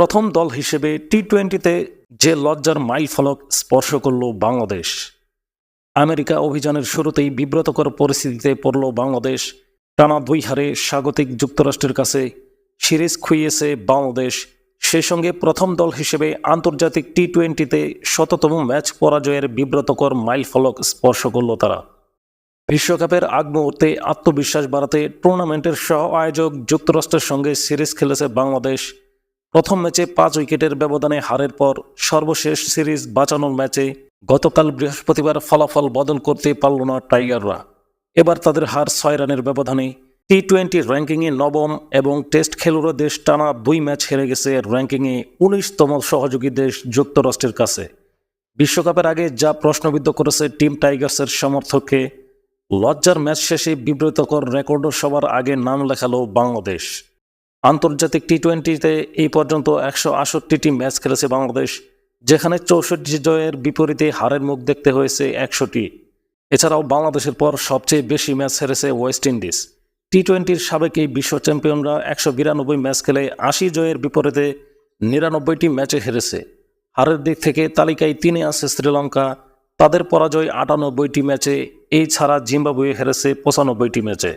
প্রথম দল হিসেবে টি টোয়েন্টিতে যে লজ্জার মাইল ফলক স্পর্শ করল বাংলাদেশ। আমেরিকা অভিযানের শুরুতেই বিব্রতকর পরিস্থিতিতে পড়ল বাংলাদেশ। টানা দুই হারে স্বাগতিক যুক্তরাষ্ট্রের কাছে সিরিজ খুইয়েছে বাংলাদেশ। সেই সঙ্গে প্রথম দল হিসেবে আন্তর্জাতিক টি টোয়েন্টিতে শততম ম্যাচ পরাজয়ের বিব্রতকর মাইল ফলক স্পর্শ করল তারা। বিশ্বকাপের আগ মুহূর্তে আত্মবিশ্বাস বাড়াতে টুর্নামেন্টের সহ আয়োজক যুক্তরাষ্ট্রের সঙ্গে সিরিজ খেলেছে বাংলাদেশ। প্রথম ম্যাচে পাঁচ উইকেটের ব্যবধানে হারের পর সর্বশেষ সিরিজ বাঁচানোর ম্যাচে গতকাল বৃহস্পতিবার ফলাফল বদল করতে পারল না টাইগাররা। এবার তাদের হার ছয় রানের ব্যবধানে টি টোয়েন্টি র্যাঙ্কিংয়ে নবম এবং টেস্ট খেলুড়ো দেশ টানা দুই ম্যাচ হেরে গেছে র্যাঙ্কিংয়ে উনিশতম সহযোগী দেশ যুক্তরাষ্ট্রের কাছে। বিশ্বকাপের আগে যা প্রশ্নবিদ্ধ করেছে টিম টাইগার্সের সমর্থককে, লজ্জার ম্যাচ শেষে বিব্রতকর রেকর্ডও সবার আগে নাম লেখালো বাংলাদেশ। আন্তর্জাতিক টি টোয়েন্টিতে এই পর্যন্ত একশো আষট্টিটি ম্যাচ খেলেছে বাংলাদেশ, যেখানে চৌষট্টি জয়ের বিপরীতে হারের মুখ দেখতে হয়েছে একশোটি। এছাড়াও বাংলাদেশের পর সবচেয়ে বেশি ম্যাচ হেরেছে ওয়েস্ট ইন্ডিজ। টি টোয়েন্টির সাবেক এই বিশ্ব চ্যাম্পিয়নরা একশো বিরানব্বই ম্যাচ খেলে আশি জয়ের বিপরীতে নিরানব্বইটি ম্যাচে হেরেছে। হারের দিক থেকে তালিকায় তিনে আছে শ্রীলঙ্কা, তাদের পরাজয় আটানব্বইটি ম্যাচে এই ছাড়া জিম্বাবুয়ে হেরেছে পঁচানব্বইটি ম্যাচে।